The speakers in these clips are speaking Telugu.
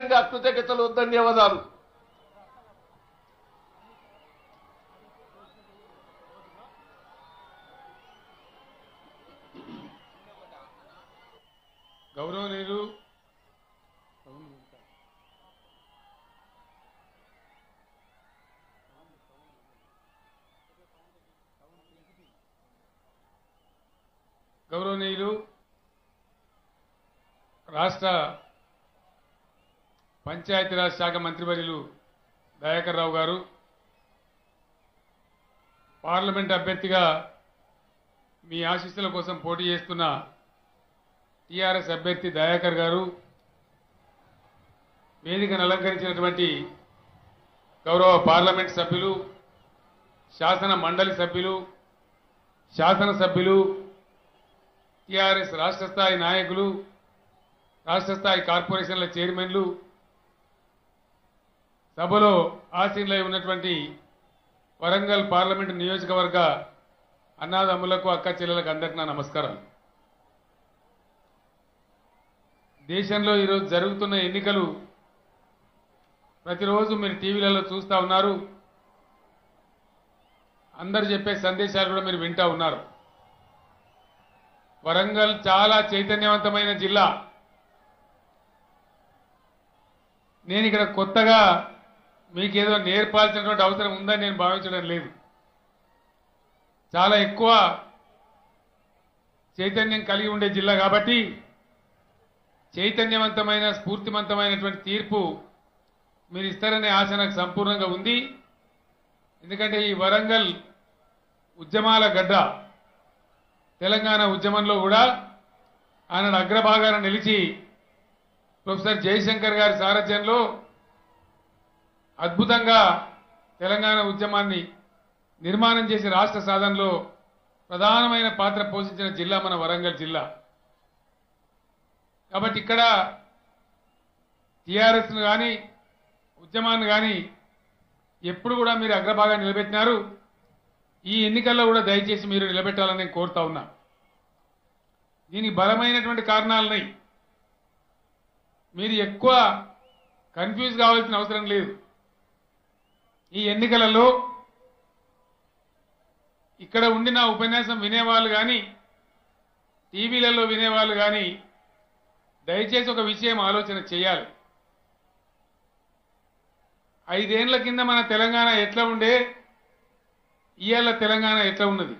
కృతజ్ఞతలు ధన్యవాదాలు. గౌరవనీయులు గౌరవనీయులు రాష్ట్ర పంచాయతీరాజ్ శాఖ మంత్రివర్యులు దయాకర్ రావు గారు పార్లమెంట్ అభ్యర్థిగా మీ ఆశీస్సుల కోసం పోటీ చేస్తున్న టీఆర్ఎస్ అభ్యర్థి దయాకర్ గారు వేదికను అలంకరించినటువంటి గౌరవ పార్లమెంట్ సభ్యులు శాసన మండలి సభ్యులు శాసనసభ్యులు టీఆర్ఎస్ రాష్ట్ర స్థాయి నాయకులు రాష్ట్ర స్థాయి కార్పొరేషన్ల చైర్మన్లు సభలో ఆసీనులై ఉన్నటువంటి వరంగల్ పార్లమెంటు నియోజకవర్గ అన్నాదమ్ములకు అక్క చెల్లెలకు అందరికీ నా నమస్కారం. దేశంలో ఈరోజు జరుగుతున్న ఎన్నికలు ప్రతిరోజు మీరు టీవీలలో చూస్తూ ఉన్నారు. అందరు చెప్పే సందేశాలు కూడా మీరు వింటా ఉన్నారు. వరంగల్ చాలా చైతన్యవంతమైన జిల్లా. నేను ఇక్కడ కొత్తగా మీకేదో నేర్పాల్సినటువంటి అవసరం ఉందని నేను భావించడం లేదు. చాలా ఎక్కువ చైతన్యం కలిగి ఉండే జిల్లా కాబట్టి చైతన్యవంతమైన స్ఫూర్తివంతమైనటువంటి తీర్పు మీరు ఇస్తారనే ఆశ నాకు సంపూర్ణంగా ఉంది. ఎందుకంటే ఈ వరంగల్ ఉద్యమాల గడ్డ తెలంగాణ ఉద్యమంలో కూడా ఆయన అగ్రభాగాన నిలిచి ప్రొఫెసర్ జయశంకర్ గారి సారథ్యంలో అద్భుతంగా తెలంగాణ ఉద్యమాన్ని నిర్మాణం చేసి రాష్ట్ర సాధనలో ప్రధానమైన పాత్ర పోషించిన జిల్లా మన వరంగల్ జిల్లా. కాబట్టి ఇక్కడ టీఆర్ఎస్ను కానీ ఉద్యమాన్ని కానీ ఎప్పుడు కూడా మీరు అగ్రభాగాన్ని నిలబెట్టినారు. ఈ ఎన్నికల్లో కూడా దయచేసి మీరు నిలబెట్టాలని నేను కోరుతా ఉన్నా. దీనికి బలమైనటువంటి కారణాలున్నాయి మీరు ఎక్కువ కన్ఫ్యూజ్ కావాల్సిన అవసరం లేదు. ఈ ఎన్నికలలో ఇక్కడ ఉండి నా ఉపన్యాసం వినేవాళ్ళు కానీ టీవీలలో వినేవాళ్ళు కానీ దయచేసి ఒక విషయం ఆలోచన చేయాలి. ఐదేండ్ల కింద మన తెలంగాణ ఎట్లా ఉండే? ఇవాళ తెలంగాణ ఎట్లా ఉన్నది?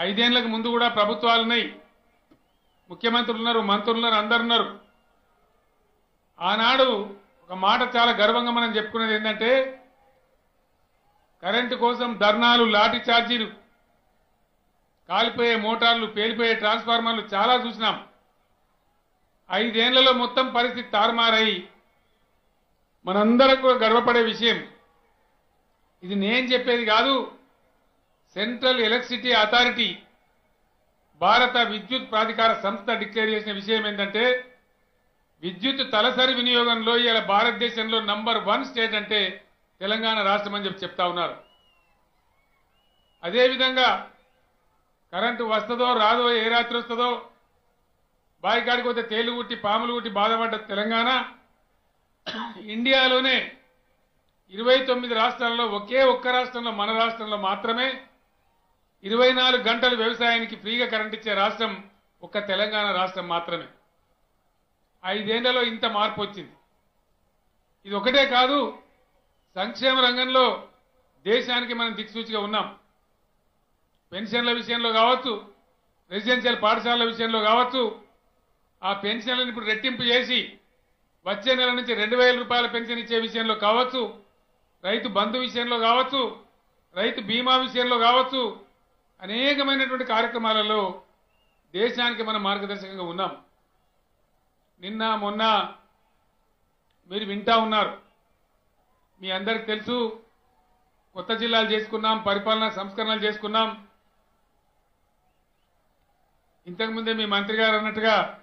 ఐదేండ్లకు ముందు కూడా ప్రభుత్వాలున్నాయి ముఖ్యమంత్రులు ఉన్నారు మంత్రులు ఉన్నారు అందరు ఉన్నారు ఆనాడు ఒక మాట చాలా గర్వంగా మనం చెప్పుకునేది ఏంటంటే కరెంటు కోసం ధర్నాలు లాఠీ ఛార్జీలు కాలిపోయే మోటార్లు పేలిపోయే ట్రాన్స్ఫార్మర్లు చాలా చూసినాం. ఐదేళ్ళలో మొత్తం పరిస్థితి తారుమారై మనందరం కూడా గర్వపడే విషయం ఇది నేను చెప్పేది కాదు సెంట్రల్ ఎలక్ట్రిసిటీ అథారిటీ భారత విద్యుత్ ప్రాధికార సంస్థ డిక్లేర్ చేసిన విషయం ఏంటంటే విద్యుత్ తలసరి వినియోగంలో ఇలా భారతదేశంలో నంబర్ వన్ స్టేట్ అంటే తెలంగాణ రాష్ట్రం అని చెప్పి చెప్తా ఉన్నారు. అదేవిధంగా కరెంటు వస్తుందో రాదో ఏ రాత్రి వస్తుందో బాయికాడికి పోతే తేలు కుట్టి పాములు కుట్టి బాధపడ్డ తెలంగాణ ఇండియాలోనే ఇరవై తొమ్మిది రాష్ట్రాల్లో ఒకే ఒక్క రాష్ట్రంలో మన రాష్ట్రంలో మాత్రమే ఇరవై నాలుగు గంటలు వ్యవసాయానికి ఫ్రీగా కరెంట్ ఇచ్చే రాష్ట్రం ఒక్క తెలంగాణ రాష్ట్రం మాత్రమే. ఐదేళ్ళలో ఇంత మార్పు వచ్చింది. ఇది ఒకటే కాదు సంక్షేమ రంగంలో దేశానికి మనం దిక్సూచిగా ఉన్నాం. పెన్షన్ల విషయంలో కావచ్చు రెసిడెన్షియల్ పాఠశాలల విషయంలో కావచ్చు ఆ పెన్షన్లను ఇప్పుడు రెట్టింపు చేసి వచ్చే నెల నుంచి రెండు వేల రూపాయల పెన్షన్ ఇచ్చే విషయంలో కావచ్చు రైతు బంధు విషయంలో కావచ్చు రైతు బీమా విషయంలో కావచ్చు అనేకమైనటువంటి కార్యక్రమాలలో దేశానికి మనం మార్గదర్శకంగా ఉన్నాం. నిన్న మొన్న మీరు వింటా ఉన్నారు. మీ అందరికి తెలుసు కొత్త జిల్లాలు చేసుకున్నాం పరిపాలనా సంస్కరణలు చేసుకున్నాం. ఇంతకుముందే మీ మంత్రి గారు అన్నట్టుగా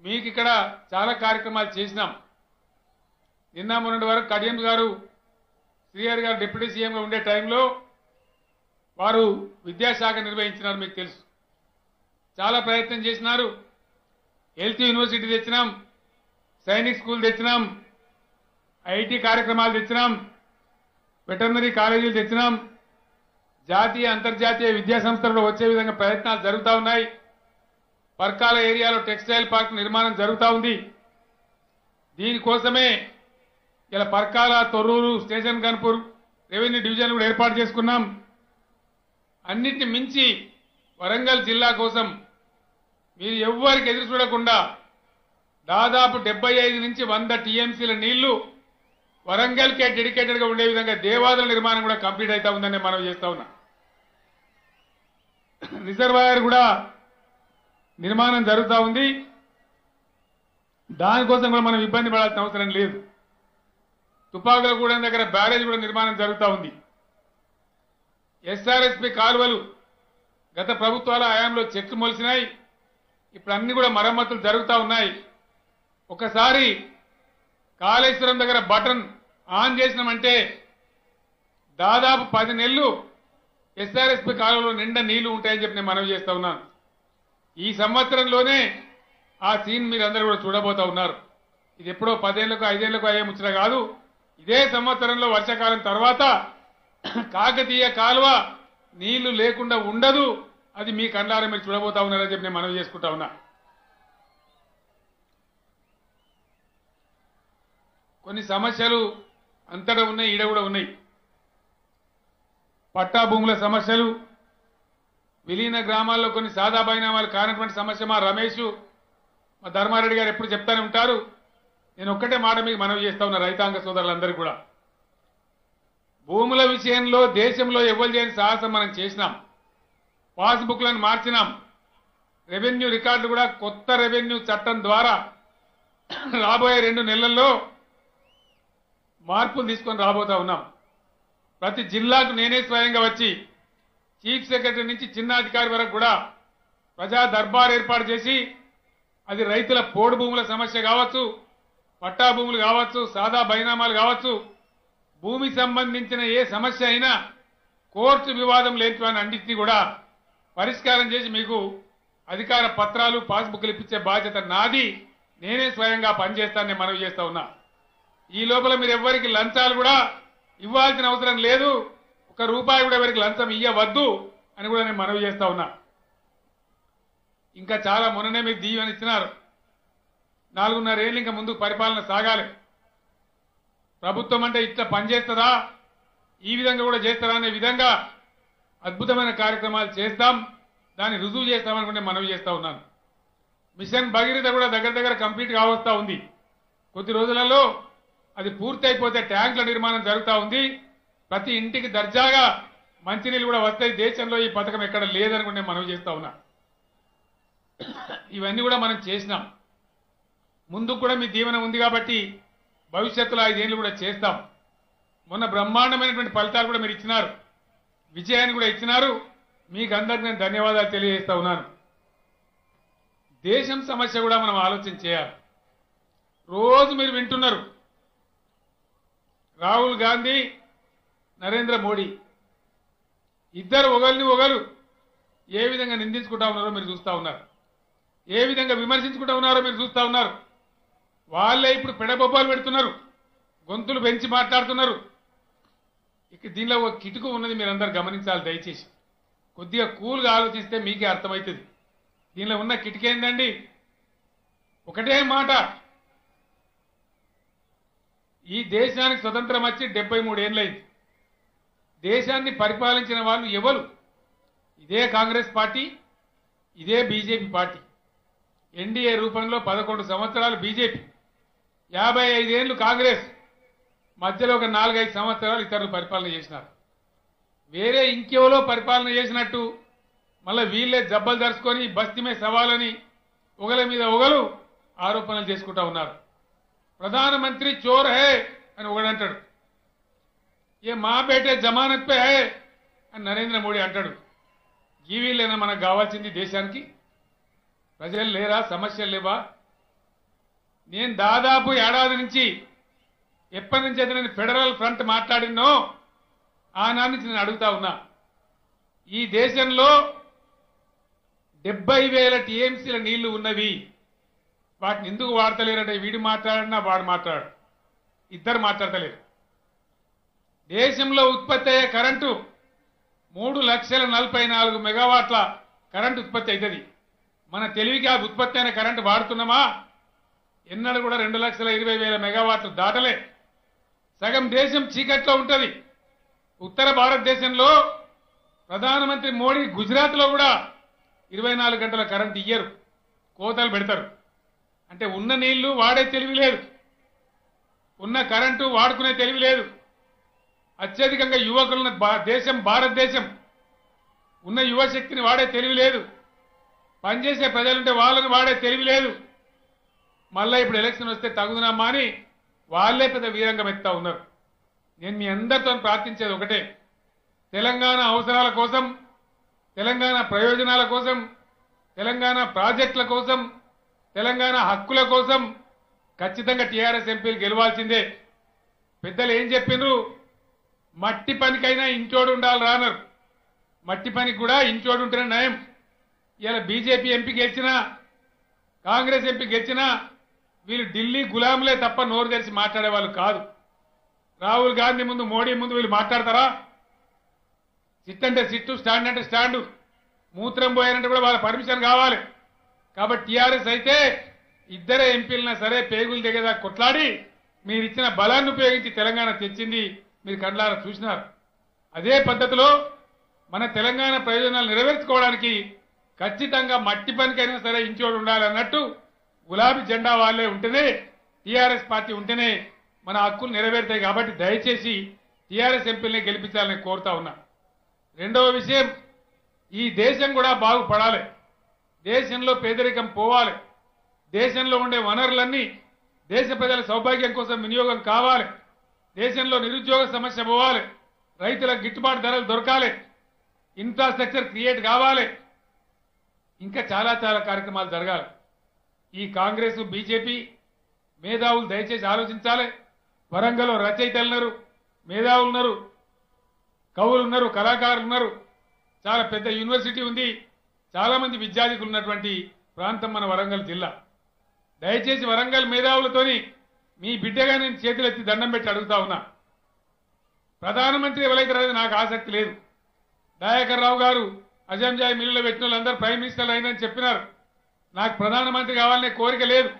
మీకు ఇక్కడ చాలా కార్యక్రమాలు చేసినాం. నిన్న మొన్నటి వరకు కడియం గారు శ్రీహరి గారు డిప్యూటీ సీఎంగా ఉండే టైంలో వారు విద్యాశాఖ నిర్వహించినారు మీకు తెలుసు. చాలా ప్రయత్నం చేసినారు. హెల్త్ యూనివర్సిటీ తెచ్చినాం సైనిక్ స్కూల్ తెచ్చినాం ఐటీ కార్యక్రమాలు తెచ్చినాం వెటర్నరీ కాలేజీలు తెచ్చినాం జాతీయ అంతర్జాతీయ విద్యా సంస్థలు వచ్చే విధంగా ప్రయత్నాలు జరుగుతూ ఉన్నాయి. పర్కాల ఏరియాలో టెక్స్టైల్ పార్క్ నిర్మాణం జరుగుతూ ఉంది. దీనికోసమే ఇలా Parkal Torrur station Kanpur revenue division కూడా ఏర్పాటు చేసుకున్నాం. అన్నిటిని మించి వరంగల్ జిల్లా కోసం మీరు ఎవ్వరికి ఎదురు చూడకుండా దాదాపు డెబ్బై ఐదు నుంచి వంద టీఎంసీల నీళ్ళు వరంగల్కే డెడికేటెడ్గా ఉండే విధంగా దేవాదుల నిర్మాణం కూడా కంప్లీట్ అవుతా ఉందని మనం చేస్తా ఉన్నా. రిజర్వాయర్ కూడా నిర్మాణం జరుగుతూ ఉంది. దానికోసం కూడా మనం ఇబ్బంది పడాల్సిన అవసరం లేదు. తుపాకులగూడెం దగ్గర బ్యారేజ్ కూడా నిర్మాణం జరుగుతూ ఉంది. ఎస్ఆర్ఎస్పి కాలువలు గత ప్రభుత్వాల హయాంలో చెక్కు మొలిసినాయి. ఇప్పుడు అన్ని కూడా మరమ్మతులు జరుగుతూ ఉన్నాయి. ఒకసారి కాళేశ్వరం దగ్గర బటన్ ఆన్ చేసినామంటే దాదాపు పది నెలలు ఎస్ఆర్ఎస్పి కాలువలో నిండా నీళ్ళు ఉంటాయని చెప్పి నేను మనవి చేస్తా ఉన్నాను. ఈ సంవత్సరంలోనే ఆ సీన్ మీరందరూ కూడా చూడబోతా ఉన్నారు. ఇది ఎప్పుడో పదేళ్ళకు ఐదేళ్ళకు అయ్యే ముచ్చట కాదు. ఇదే సంవత్సరంలో వర్షాకాలం తర్వాత కాకతీయ కాలువ నీళ్ళు లేకుండా ఉండదు. అది మీ కళ్ళారా మీరు చూడబోతా ఉన్నారని చెప్పి నేను మనవి చేసుకుంటా ఉన్నా. కొన్ని సమస్యలు అంతటా ఉన్నాయి ఈడ కూడా ఉన్నాయి. పట్టా భూముల సమస్యలు విలీన గ్రామాల్లో కొన్ని సాదా బైనామాలు కానటువంటి సమస్య మా రమేష్ మా ధర్మారెడ్డి గారు ఎప్పుడు చెప్తానే ఉంటారు. నేను ఒక్కటే మాట మీకు మనవి చేస్తా ఉన్నా రైతాంగ సోదరులందరికీ కూడా. భూముల విషయంలో దేశంలో ఎవరు చేయని సాహసం మనం చేసినాం. పాస్బుక్లను మార్చినాం. రెవెన్యూ రికార్డు కూడా కొత్త రెవెన్యూ చట్టం ద్వారా రాబోయే రెండు నెలల్లో మార్పులు తీసుకొని రాబోతా ఉన్నాం. ప్రతి జిల్లాకు నేనే స్వయంగా వచ్చి చీఫ్ సెక్రటరీ నుంచి చిన్న అధికారి వరకు కూడా ప్రజా దర్బార్ ఏర్పాటు చేసి అది రైతుల పోడు భూముల సమస్య కావచ్చు పట్టా భూములు కావచ్చు సాదా బైనామాలు కావచ్చు భూమి సంబంధించిన ఏ సమస్య అయినా కోర్టు వివాదం లేని అన్నింటినీ కూడా పరిష్కారం చేసి మీకు అధికార పత్రాలు పాస్బుక్లు ఇప్పించే బాధ్యత నాది. నేనే స్వయంగా పనిచేస్తానని మనవి చేస్తా ఉన్నా. ఈ లోపల మీరు ఎవరికి లంచాలు కూడా ఇవ్వాల్సిన అవసరం లేదు. ఒక రూపాయి కూడా ఎవరికి లంచం ఇయ్యవద్దు అని కూడా నేను మనవి చేస్తా ఉన్నా. ఇంకా చాలా మొన్ననే మీకు దీవెన ఇచ్చినారు. నాలుగున్నర ఏళ్ళు ఇంకా ముందుకు పరిపాలన సాగాలి. ప్రభుత్వం అంటే ఇట్లా పనిచేస్తుందా? ఈ విధంగా కూడా చేస్తారా అనే విధంగా అద్భుతమైన కార్యక్రమాలు చేస్తాం దాన్ని రుజువు చేస్తామనుకుంటే మనవి చేస్తా ఉన్నాను. మిషన్ భగీరథ కూడా దగ్గర దగ్గర కంప్లీట్ కావస్తా ఉంది. కొద్ది రోజులలో అది పూర్తయిపోతే ట్యాంకుల నిర్మాణం జరుగుతూ ఉంది. ప్రతి ఇంటికి దర్జాగా మంచినీళ్ళు కూడా వస్తాయి. దేశంలో ఈ పథకం ఎక్కడ లేదనుకుంటే మనవి చేస్తా ఉన్నా. ఇవన్నీ కూడా మనం చేసినాం. ముందు కూడా మీ దీవెన ఉంది కాబట్టి భవిష్యత్తులో ఐదేళ్ళు కూడా చేస్తాం. మొన్న బ్రహ్మాండమైనటువంటి ఫలితాలు కూడా మీరు ఇచ్చినారు. విజయాన్ని కూడా ఇచ్చినారు. మీకు అందరికి నేను ధన్యవాదాలు తెలియజేస్తా ఉన్నాను. దేశం సమస్య కూడా మనం ఆలోచన చేయాలి. రోజు మీరు వింటున్నారు. రాహుల్ గాంధీ నరేంద్ర మోడీ. ఇద్దరు ఒకరిని ఒకరు ఏ విధంగా నిందించుకుంటా ఉన్నారో మీరు చూస్తూ ఉన్నారు. ఏ విధంగా విమర్శించుకుంటా ఉన్నారో మీరు చూస్తూ ఉన్నారు. వాళ్ళే ఇప్పుడు పెడబొబ్బాలు పెడుతున్నారు. గొంతులు పెంచి మాట్లాడుతున్నారు. ఇక దీనిలో ఒక కిటుకు ఉన్నది మీరందరూ గమనించాలి దయచేసి. కొద్దిగా కూల్గా ఆలోచిస్తే మీకే అర్థమవుతుంది. దీనిలో ఉన్న కిటికేందండి ఒకటే మాట. ఈ దేశానికి స్వతంత్రం వచ్చి డెబ్బై మూడేళ్ళైంది దేశాన్ని పరిపాలించిన వాళ్ళు ఎవరు? ఇదే కాంగ్రెస్ పార్టీ ఇదే బీజేపీ పార్టీ. ఎన్డీఏ రూపంలో పదకొండు సంవత్సరాలు బీజేపీ. యాభై ఐదేళ్ళు కాంగ్రెస్. మధ్యలో ఒక నాలుగైదు సంవత్సరాలు ఇతరులు పరిపాలన చేసినారు. వేరే ఇంకెవరో పరిపాలన చేసినట్టు మళ్ళీ వీళ్ళే జబ్బలు దరుచుకొని బస్తీమే సవాలని ఒకల మీద ఒకరు ఆరోపణలు చేసుకుంటా ఉన్నారు. ప్రధానమంత్రి చోర్ హే అని ఒకడంటాడు ఏ మా బేటే జమానత్ పే హే అని నరేంద్ర మోడీ అంటాడు. ఈ వీళ్ళైనా మనకు కావాల్సింది దేశానికి? ప్రజలు లేరా? సమస్యలు లేవా? నేను దాదాపు ఏడాది నుంచి ఎప్పటి నుంచి అయితే నేను ఫెడరల్ ఫ్రంట్ మాట్లాడినో ఆనాటి నుంచి నేను అడుగుతా ఉన్నా. ఈ దేశంలో డెబ్బై వేల టీఎంసీల నీళ్ళు ఉన్నవి. వాటిని ఎందుకు వాడతలేరంటే వీడు మాట్లాడినా వాడు మాట్లాడు. ఇద్దరు మాట్లాడతలేరు. దేశంలో ఉత్పత్తి అయ్యే కరెంటు మూడు లక్షల నలభై నాలుగు మెగావాట్ల కరెంటు ఉత్పత్తి అవుతుంది మన తెలివికి ఆ ఉత్పత్తి అయిన కరెంటు వాడుతున్నామా? ఎన్నడూ కూడా రెండు లక్షల ఇరవై వేల మెగావాట్లు దాటలే. సగం దేశం చీకట్లో ఉంటుంది. ఉత్తర భారతదేశంలో ప్రధానమంత్రి మోడీ గుజరాత్లో కూడా ఇరవై నాలుగు గంటల కరెంట్ ఇయ్యరు. కోతలు పెడతారు. అంటే ఉన్న నీళ్ళు వాడే తెలివి లేదు. ఉన్న కరెంటు వాడుకునే తెలివి లేదు. అత్యధికంగా యువకులున్న దేశం భారతదేశం. ఉన్న యువశక్తిని వాడే తెలివి లేదు. పనిచేసే ప్రజలుంటే వాళ్ళని వాడే తెలివి లేదు. మళ్ళా ఇప్పుడు ఎలక్షన్ వస్తే తగుదనమ్మా అని వాళ్ళే పెద్ద వీరంగం ఎత్తా ఉన్నారు. నేను మీ అందరితో ప్రార్థించేది ఒకటే. తెలంగాణ అవసరాల కోసం తెలంగాణ ప్రయోజనాల కోసం తెలంగాణ ప్రాజెక్టుల కోసం తెలంగాణ హక్కుల కోసం ఖచ్చితంగా టీఆర్ఎస్ ఎంపీలు గెలవాల్సిందే. పెద్దలు ఏం చెప్పినారు? మట్టి పనికైనా ఇంచోడు ఉండాలి రానరు. మట్టి పనికి కూడా ఇంచోడు ఉంటేనే నయం ఇలా బీజేపీ ఎంపీ గెలిచినా కాంగ్రెస్ ఎంపీ గెలిచినా వీళ్ళు ఢిల్లీ గులాంలే తప్ప నోరు తెరిచి మాట్లాడే వాళ్ళు కాదు. రాహుల్ గాంధీ ముందు మోడీ ముందు వీళ్ళు మాట్లాడతారా? సిట్ అంటే సిట్టు స్టాండ్ అంటే స్టాండు. మూత్రం పోయారంటే కూడా వాళ్ళ పర్మిషన్ కావాలి. కాబట్టి టీఆర్ఎస్ అయితే ఇద్దరే ఎంపీలైనా సరే పేగులు దిగేదా కొట్లాడి మీరు ఇచ్చిన బలాన్ని ఉపయోగించి తెలంగాణ తెచ్చింది మీరు కండ్లారా చూసినారు. అదే పద్ధతిలో మన తెలంగాణ ప్రయోజనాలు నెరవేర్చుకోవడానికి ఖచ్చితంగా మట్టి పనికైనా సరే ఇంచోడు ఉండాలన్నట్టు గులాబీ జెండా వాళ్ళే ఉంటేనే టీఆర్ఎస్ పార్టీ ఉంటేనే మన హక్కులు నెరవేరుతాయి కాబట్టి దయచేసి టీఆర్ఎస్ ఎంపీలని గెలిపించాలని కోరుతా ఉన్నా. రెండవ విషయం ఈ దేశం కూడా బాగుపడాలి. దేశంలో పేదరికం పోవాలి. దేశంలో ఉండే వనరులన్నీ దేశ ప్రజల సౌభాగ్యం కోసం వినియోగం కావాలి. దేశంలో నిరుద్యోగ సమస్య పోవాలి. రైతులకు గిట్టుబాటు ధరలు దొరకాలి. ఇన్ఫ్రాస్ట్రక్చర్ క్రియేట్ కావాలి. ఇంకా చాలా చాలా కార్యక్రమాలు జరగాలి. ఈ కాంగ్రెస్ బీజేపీ మేధావులు దయచేసి ఆలోచించాలి. వరంగల్లో రచయితలు ఉన్నారు మేధావులు ఉన్నారు కవులు ఉన్నారు కళాకారులు ఉన్నారు చాలా పెద్ద యూనివర్సిటీ ఉంది. చాలా మంది విద్యార్థికులు ఉన్నటువంటి ప్రాంతం మన వరంగల్ జిల్లా. దయచేసి వరంగల్ మేధావులతోని మీ బిడ్డగా నేను చేతులెత్తి దండం పెట్టి అడుగుతా ఉన్నా. ప్రధానమంత్రి ఎవరైతే అనేది నాకు ఆసక్తి లేదు. దయాకర్ రావు గారు అజంజాయ్ మిల్లులో పెట్టిన వాళ్ళందరూ ప్రైమ్ మినిస్టర్లు అయిందని చెప్పినారు. నాకు ప్రధానమంత్రి కావాలనే కోరిక లేదు.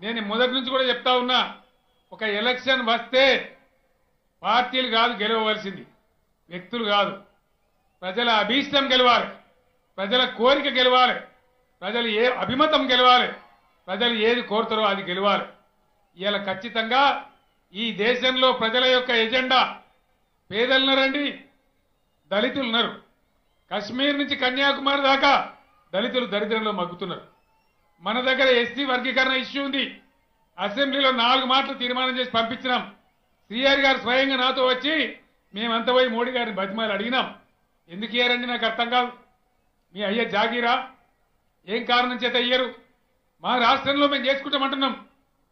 నేను మొదటి నుంచి కూడా చెప్తా ఉన్నా ఒక ఎలక్షన్ వస్తే పార్టీలు కాదు గెలవవలసింది. వ్యక్తులు కాదు. ప్రజల అభీష్టం గెలవాలి. ప్రజల కోరిక గెలవాలి. ప్రజలు ఏ అభిమతం గెలవాలి. ప్రజలు ఏది కోరుతారో అది గెలవాలి. ఇవాళ ఖచ్చితంగా ఈ దేశంలో ప్రజల యొక్క ఎజెండా పేదలున్నారండి దళితులున్నారు. కశ్మీర్ నుంచి కన్యాకుమారి దాకా దళితులు దరిద్రంలో మగ్గుతున్నారు. మన దగ్గర ఎస్సీ వర్గీకరణ ఇష్యూ ఉంది. అసెంబ్లీలో నాలుగు మాటలు తీర్మానం చేసి పంపించినాం. శ్రీహరి గారు స్వయంగా నాతో వచ్చి మేమంతా పోయి మోడీ గారిని బతిమాలు అడిగినాం. ఎందుకు ఇయ్యారండి? నాకు అర్థం కాదు. మీ అయ్య జాగీరా? ఏం కారణం చేత ఇయ్యరు? మా రాష్ట్రంలో మేము చేసుకుంటామంటున్నాం.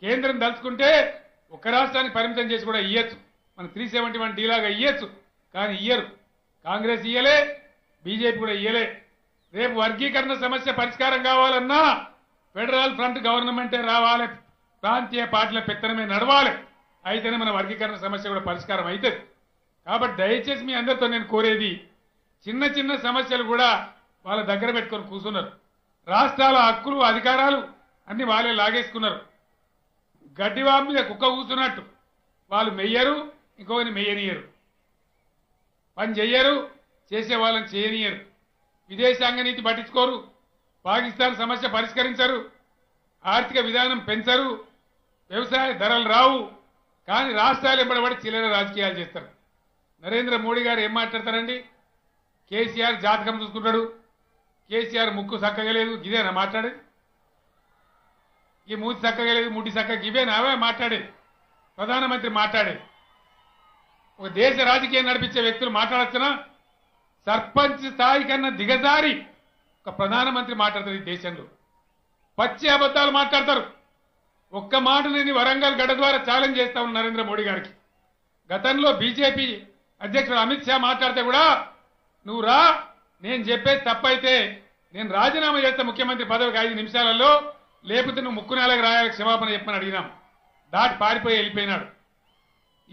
కేంద్రం దలుచుకుంటే ఒక రాష్ట్రానికి పరిమితం చేసి కూడా ఇయ్యచ్చు. మన త్రీ సెవెంటీ వన్ డీలాగా ఇయ్యచ్చు. కానీ ఇయ్యరు. కాంగ్రెస్ ఇయ్యలే బీజేపీ కూడా ఇయ్యలే. రేపు వర్గీకరణ సమస్య పరిష్కారం కావాలన్నా ఫెడరల్ ఫ్రంట్ గవర్నమెంటే రావాలి. ప్రాంతీయ పార్టీల పెత్తనమే నడవాలి. అయితేనే మన వర్గీకరణ సమస్య కూడా పరిష్కారం అవుతుంది కాబట్టి దయచేసి మీ అందరితో నేను కోరేది చిన్న చిన్న సమస్యలు కూడా వాళ్ళ దగ్గర పెట్టుకొని కూర్చున్నారు. రాష్ట్రాల హక్కులు అధికారాలు అన్ని వాళ్ళే లాగేసుకున్నారు. గడ్డివాం మీద కుక్క కూర్చున్నట్టు. వాళ్ళు మెయ్యరు ఇంకొకరిని మెయ్యనియరు. పని చెయ్యరు చేసే వాళ్ళని చేయనియరు. విదేశాంగ నీతి పట్టించుకోరు. పాకిస్తాన్ సమస్య పరిష్కరించరు. ఆర్థిక విధానం పెంచరు. వ్యవసాయ ధరలు రావు. కానీ రాష్ట్రాలు ఎంబడబడి చిల్లర రాజకీయాలు చేస్తారు. నరేంద్ర మోడీ గారు ఏం మాట్లాడతారండి? కేసీఆర్ జాతకం చూసుకుంటాడు. కేసీఆర్ ముక్కు సక్కగలేదు. ఇదేనా మాట్లాడేది. ఈ మూతి సక్కగలేదు ముడ్డి చక్కగా ఇవేనా అవే మాట్లాడేది. ప్రధానమంత్రి మాట్లాడేది. ఒక దేశ రాజకీయం నడిపించే వ్యక్తులు మాట్లాడచ్చునా? సర్పంచ్ స్థాయి కన్నా దిగజారి ఒక ప్రధానమంత్రి మాట్లాడతారు ఈ దేశంలో. పచ్చి అబద్ధాలు మాట్లాడతారు. ఒక్క మాట నేను వరంగల్ గడ ద్వారా ఛాలెంజ్ చేస్తా ఉన్నా నరేంద్ర మోడీ గారికి. గతంలో బీజేపీ అధ్యక్షుడు అమిత్ షా మాట్లాడితే కూడా నువ్వు రా నేను చెప్పేది తప్పైతే నేను రాజీనామా చేస్తా ముఖ్యమంత్రి పదవికి ఐదు నిమిషాలలో లేకపోతే నువ్వు ముక్కు నెలకు రాయాలి క్షమాపణ చెప్పని అడిగినాం. దాటి పారిపోయి వెళ్ళిపోయినాడు.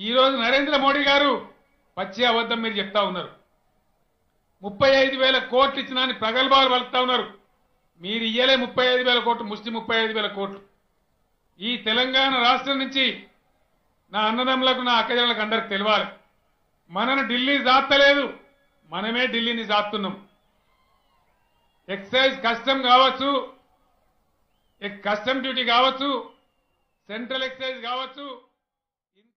ఈరోజు నరేంద్ర మోడీ గారు పచ్చి అబద్ధం మీరు చెప్తా ఉన్నారు. ముప్పై ఐదు వేల కోట్లు ఇచ్చినా అని ప్రగల్భాలు పలుకుతా ఉన్నారు. మీరు ఇయ్యలే ముప్పై ఐదు వేల కోట్లు ముష్టి ముప్పై ఐదు వేల కోట్లు. ఈ తెలంగాణ రాష్ట్రం నుంచి నా అన్నదమ్ములకు నా అక్కజనులకు అందరికి తెలియాలి మనను ఢిల్లీ జాత్తలేదు మనమే ఢిల్లీని జాతున్నాం ఎక్సైజ్ కస్టమ్ కావచ్చు కస్టమ్ డ్యూటీ కావచ్చు సెంట్రల్ ఎక్సైజ్ కావచ్చు